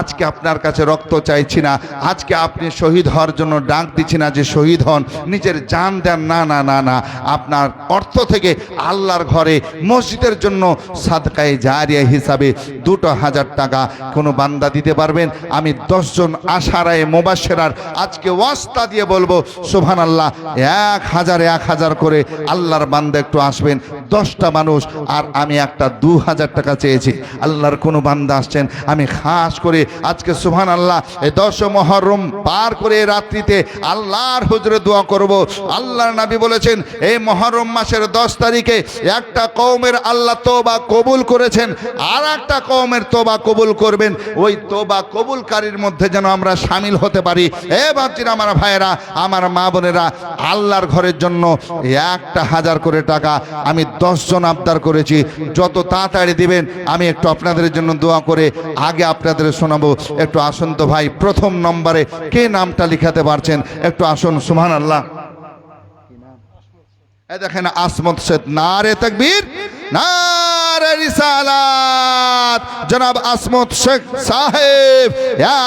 আজকে আপনার কাছে রক্ত চাইছি না। আজকে আপনি শহীদ হওয়ার জন্য ডাক দিচ্ছি না যে শহীদ হন, নিজের জান দেন। না না না না, আপনার অর্থ থেকে আল্লাহর ঘরে, মসজিদের জন্য সাদকায় জারিয়া হিসাবে দুটো হাজার টাকা কোনো বান্দা দিতে পারবেন? আমি দশজন আশারায় মোবাসেরার আজকে ওয়াস্তা দিয়ে বলব সোভান আল্লাহ এক হাজার এক হাজার করে আল্লাহর বান্দা একটু আসবেন, দশটা মানুষ, আর আমি একটা দু হাজার টাকা চেয়েছি। আল্লাহর কোনো বান্দা আসছেন, আমি খাস করে আজকে সুহান আল্লাহ এই দশ মহরম পার করে রাত্রিতে আল্লাহর হুজরে দোয়া করব। আল্লাহর নাবি বলেছেন, এই মহরম মাসের দশ তারিখে একটা কৌমের আল্লাহ তোবা কবুল করেছেন আর একটা কৌমের তোবা কবুল করবেন। ওই তোবা কবুলকারীর মধ্যে যেন আমরা সামিল হতে পারি। এ ভাবছিন আমার ভাইয়েরা, আমার মা বোনেরা, আল্লাহর ঘরের জন্য একটা হাজার করে টাকা আমি দশজন আবদার করেছি। যত তাড়াতাড়ি দিবেন, আমি একটু আপনাদের জন্য দোয়া করে আগে আপনাদের শোনাবো। একটু আসুন তো ভাই, প্রথম নম্বরে কে নামটা লিখাতে পারছেন? একটু আসুন সুহান আল্লাহ দেখেন, আসমত শেখ, নারে তকবীর, নারে রিসালাত জনাব আসমত শেখ সাহেব।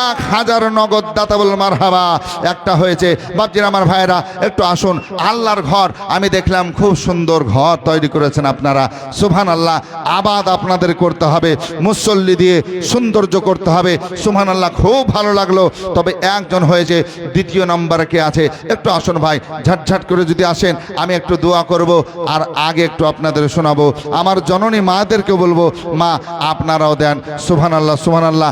এক হাজার নগদ দাতা বল মারহাবা একটা হয়েছে। বাপজির আমার ভাইরা একটু আসুন, আল্লাহর ঘর। আমি দেখলাম খুব সুন্দর ঘর তৈরি করেছেন আপনারা। সুবহান আল্লাহ আবাদ আপনাদের করতে হবে, মুসল্লি দিয়ে সৌন্দর্য করতে হবে। সুবহান আল্লাহ খুব ভালো লাগল। তবে একজন হয়েছে, দ্বিতীয় নম্বরে কে আছে? একটু আসুন ভাই, ঝাটঝাট করে যদি আসেন, আমি একটু দোয়া করব, আর আগে একটু আপনাদের শোনাবো। আমার জননী মাদেরকে বলব, মা আপনারাও দেন। সুবহান আল্লাহ সুবহান আল্লাহ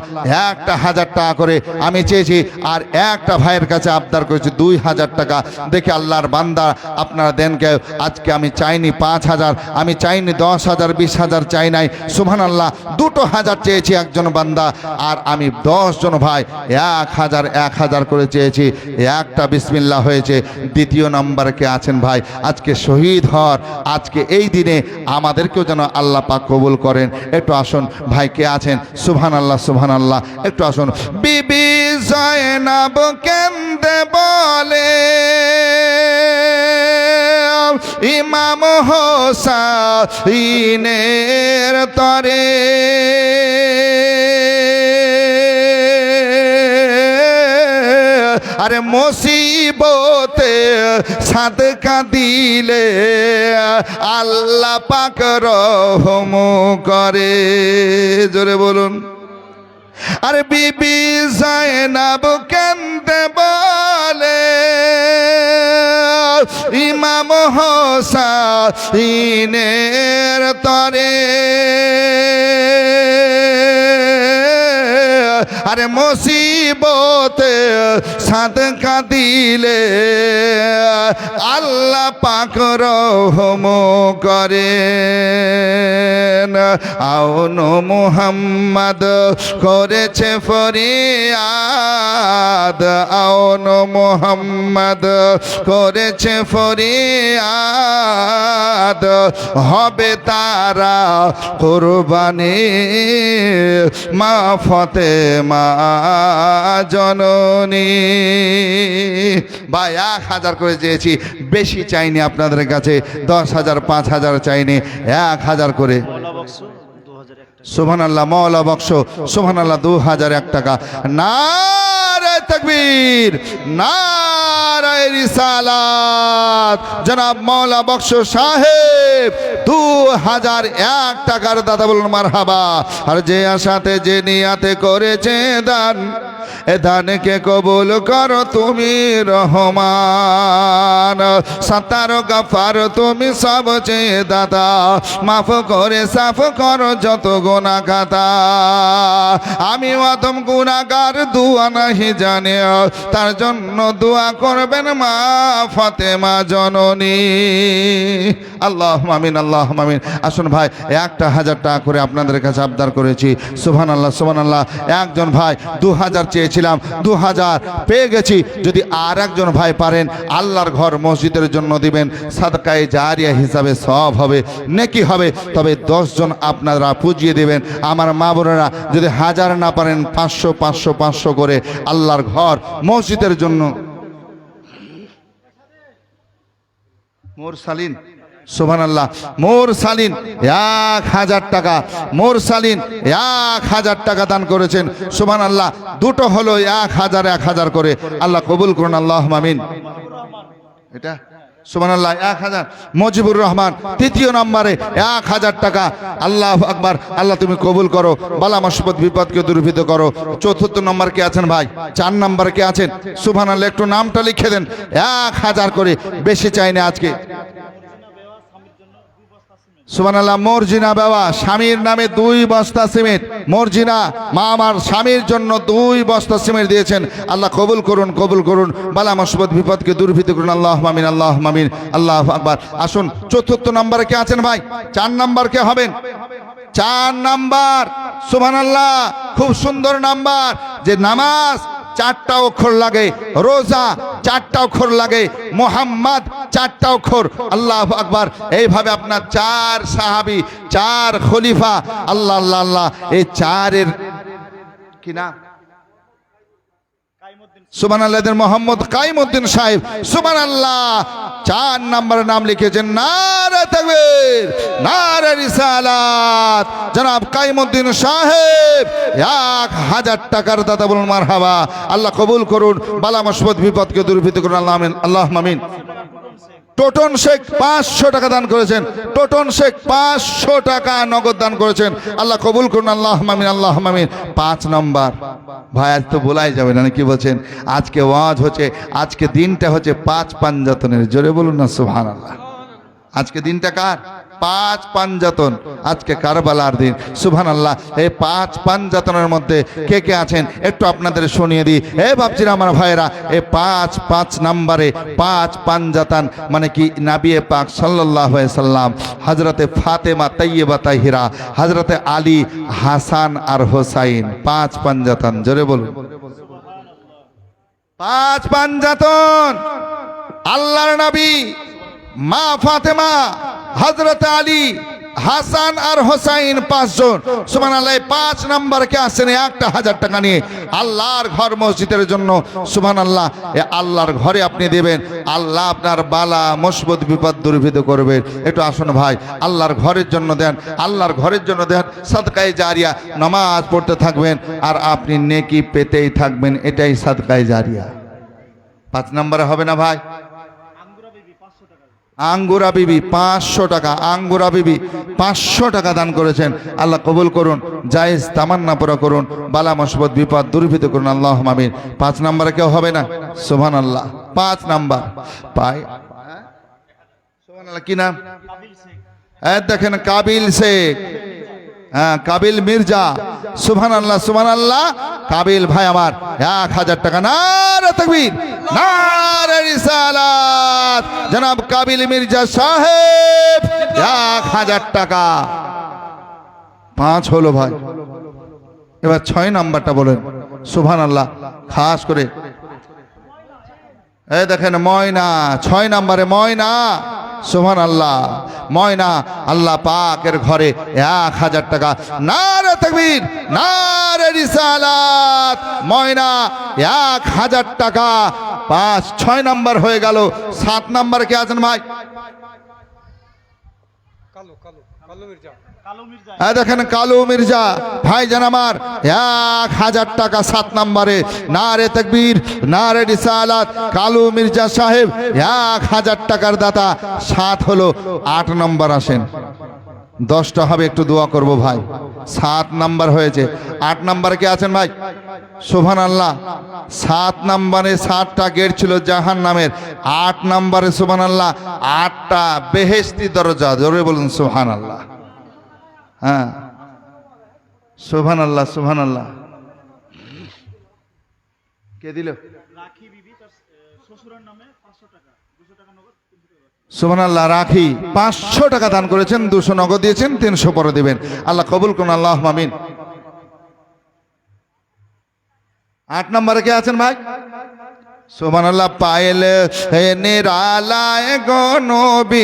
একটা হাজার টাকা করে আমি চেয়েছি, আর একটা ভাইয়ের কাছে আবদার করেছি দুই হাজার টাকা। দেখে আল্লাহর বান্দা আপনারা দেন কেউ। আজকে আমি চাইনি পাঁচ হাজার, আমি চাইনি দশ হাজার, বিশ হাজার, চাই নাই। সুবহান আল্লাহ দুটো হাজার চেয়েছি একজন বান্দা, আর আমি দশ জন ভাই এক হাজার এক হাজার করে চেয়েছি। একটা বিসমিল্লা হয়েছে। দ্বিতীয় নম্বরে কে আছেন ভাই? আজকে শহীদ হর আজকে এই দিনে আমাদেরকেও যেন আল্লাহ পাক কবুল করেন। একটু আসুন ভাই কে আছেন? সুবহান আল্লাহ সুবহান আল্লাহ একটু আসুন। বিবি জয়নাব কেন্দে বলে, ইমাম হোসাইনের তরে। আরে মুসিবতে সাদকা দিলে আল্লাহ পাক রহম করে। জোরে বলুন। আরে বিবি জায়নাব কেন্দে বলে? ইমাম হোসাইনের তরে। আরে মুসিবতে সাদকা দিলে আল্লাহ পাক রহম করেন। আউন মুহাম্মদ করেছে ফরিয়াদ। আউন মুহাম্মদ করেছে ফরিয়াদ। হবে তারা কোরবানি মা ফতে মা জননী। ভাই, এক হাজার করে চেয়েছি, বেশি চাইনি আপনাদের কাছে, দশ হাজার, পাঁচ হাজার চাইনি, এক হাজার করে। সোহান আল্লাহ বক্স সোহান আল্লাহ দু হাজার এক টাকা। নারায় তকবীর, নারায় রিসালাত। জনাব মৌলা বক্স সাহেব, দু হাজার এক টাকার দাদা বলুন মার হাবা আর যে আশাতে, যে নিয়াতে করেছে দান, এ দানকে কবুল করো তুমি, রহমান। সাতার গাফার তুমি সব চেয়ে দাদা, মাফ করে, সাফ করো যত গোনা খাতা আমি অতম গুণাগার, দুয়া নাহি জানে, তার জন্য দোয়া করবেন মা ফাতেমা জননী। আল্লাহ মামিন আল্লাহ মামিন আসুন ভাই, একটা হাজার টাকা করে আপনাদের কাছে আবদার করেছি। সুবহান আল্লাহ সুবহান আল্লাহ একজন ভাই দু হাজার চেয়েছিলাম দু হাজার পেয়ে গেছি। যদি আর একজন ভাই পারেন, আল্লাহর ঘর মসজিদের জন্য দিবেন। সাদকায়ে জারিয়া হিসাবে সব হবে, নেকি হবে। তবে দশজন আপনারা পুজিয়ে দেবেন। আমার মা বোনেরা, যদি হাজার না পারেন, পাঁচশো পাঁচশো পাঁচশো করে আল্লাহর ঘর মসজিদের জন্য। মোর সুবহান আল্লাহ মোর সালিন এক হাজার টাকা, মোর সালিন এক হাজার টাকা দান করেছেন। সুবহান আল্লাহ দুটো হলো এক হাজার এক হাজার করে। আল্লাহ কবুল করুন আল্লাহ মামিন এটা? সুমান আল্লাহ এক হাজার। মজিবুর রহমান, তৃতীয় নম্বরে এক হাজার টাকা। আল্লাহ আকবার, আল্লাহ তুমি কবুল করো। বালা মুসিবত, বিপদকে দূরীভূত করো। চতুর্থ নম্বর কে আছেন ভাই? চার নম্বর কে আছেন? সুবহান আল্লাহ একটু নামটা লিখে দেন। এক হাজার করে, বেশি চাই না আজকে। সুবহানাল্লাহ, মর্জিনা বাবা, স্বামীর নামে দুই বস্তা সিমেন্ট। মর্জিনা, মা আমার স্বামীর জন্য দুই বস্তা সিমেন্ট দিয়েছেন। আল্লাহ কবুল করুন কবুল করুন। বালা মুসিবত, বিপদকে দূরভীত করুন। আল্লাহ মামিন আল্লাহ মামিন আল্লাহ আকবার। আসুন, চতুর্থ নম্বরে কে আছেন ভাই? চার নম্বর কে হবেন? চার নাম্বার, সুবহানাল্লাহ, খুব সুন্দর নাম্বার। যে নামাজ চারটা অক্ষর লাগে, রোজা চারটা অক্ষর লাগে, মোহাম্মদ চারটা অক্ষর আল্লাহ আকবার। এইভাবে আপনার চার সাহাবি, চার খলিফা, আল্লাহ আল্লাহ আল্লাহ, এই চারের কি নাম? সুবান আল্লাহ মোহাম্মদ সাহেব। আল্লাহ চার নাম্বার নাম লিখেছেন নারে জনাব সাহেব হাজার টাকার দাদা বলুন আল্লাহ কবুল করুন, বালা মুসিবত বিপদকে দূরীভূত করুন, আল্লাহ আল্লাহ মামিন টোটন শেখ পাঁচশো টাকা দান করেছেন। টোটন শেখ পাঁচশো টাকা নগদ দান করেছেন। আল্লাহ কবুল করুন আল্লাহ মামিন আল্লাহ মামিন পাঁচ নম্বর। ভাই, আজ তো বলাই যাবে না, কি বলছেন? আজকে ওয়াজ হচ্ছে, আজকে দিনটা হচ্ছে পাঁচ পাঞ্জাতনের। জোরে বলুন না সুহান আল্লাহ আজকে দিনটা কার? পাঁচ পাঞ্জাতন আজকে কারবালার দিন। সুভান আল্লাহ এই পাঁচ পাঞ্জাতনের মধ্যে কে কে আছেন? একটু আপনাদের শুনিয়ে দিই। এ ভাবছিরা আমার ভাইয়েরা, এ পাঁচ পাঁচ নাম্বারে পাঁচ পাঞ্জাতান মানে কি নাবিয়ে পাক সাল্লাহ সাল্লাম হজরতে ফাতেমা তৈয়বা তাহিরা হজরতে আলী, হাসান আর হোসাইন। পাঁচ পাঞ্জাতান জোরে বলুন। পাঁচ পাঞ্জাতন আল্লাহর নবী, মা ফাতেমা হজরত আলী, হাসান আর হোসাইন পাঁচজন। সুমান আল্লাহ পাঁচ নাম্বারকে আসছেন একটা হাজার টাকা নিয়ে। আল্লাহর ঘর মসজিদের জন্য সুমান আল্লাহ আল্লাহর ঘরে আপনি দেবেন। আল্লাহ আপনার বালা, মুসবত বিপদ দুর্ভিত করবেন। একটু আসুন ভাই, আল্লাহর ঘরের জন্য দেন। আল্লাহর ঘরের জন্য দেন সাদকায় জারিয়া, নামাজ পড়তে থাকবেন। আর আপনি নেকি পেতেই থাকবেন, এটাই সাদকায় জারিয়া। পাঁচ নম্বরে হবে না ভাই? আঙ্গুরা বিবি পাঁচশো টাকা, আঙ্গুরা বিবি পাঁচশো টাকা দান করেছেন। আল্লাহ কবুল করুন, জায়েজ তামান্না পুরা করুন, বালা মসবত বিপদ দুর্ভিত করুন, আল্লাহ মামিন পাঁচ নাম্বারে কেউ হবে না? সোহান আল্লাহ পাঁচ নাম্বার। পাই সোহান আল্লাহ কি নাম? দেখেন, কাবিল শেখ। হ্যাঁ কাবিল মির্জা। সুবহান আল্লাহ সুভান আল্লাহ কাবিল ভাই আমার, এক হাজার টাকা। নারে তকবীর রিসালাত। জনাব কাবিল মির্জা সাহেব, এক হাজার টাকা। পাঁচ হলো ভাই। এবার ছয় নাম্বারটা বলেন। সুবহান আল্লাহ খাস করে। এই দেখেন, ময়না, ছয় নাম্বারে ময়না। সোহান আল্লাহ ময়না, আল্লাহ পাকের ঘরে এক হাজার টাকা। না নারে তকবীর, নারে রিসালাত। ময়না, এক হাজার টাকা। পাঁচ, ছয় নাম্বার হয়ে গেল। সাত নাম্বার কে আছেন ভাই? কালো কালো কালো মির্জা। এই দেখেন কালু মির্জা, ভাইজান আমার, এক হাজার টাকা সাত নম্বরে। না রে তকবীর না রে রিসালাত, কালু মির্জা সাহেব, এক হাজার টাকার দাতা। সাত হলো আট নম্বর আসেন। দশটা হবে, একটু দোয়া করব ভাই। সাত নাম্বার হয়েছে। আট নাম্বারে কে আছেন ভাই? শোভান আল্লাহ সাত নাম্বারে সাতটা গেট ছিল জাহান নামের আট নাম্বারে শোভান আল্লাহ আটটা বেহেস্তি দরজা। জোরে বলুন সোহান আল্লাহ হ্যাঁ। সোভান আল্লাহ সোভান আল্লাহ কে দিল সোহান আল্লাহ রাখি। পাঁচশো টাকা দান করেছেন দুশো নগদ দিয়েছেন তিনশো পরে দিবেন। আল্লাহ কবুল করুন আল্লাহ মামিন আট নম্বরে কে আছেন ভাই? সোমান আল্লাহ পায়েল নিরালায় গনবী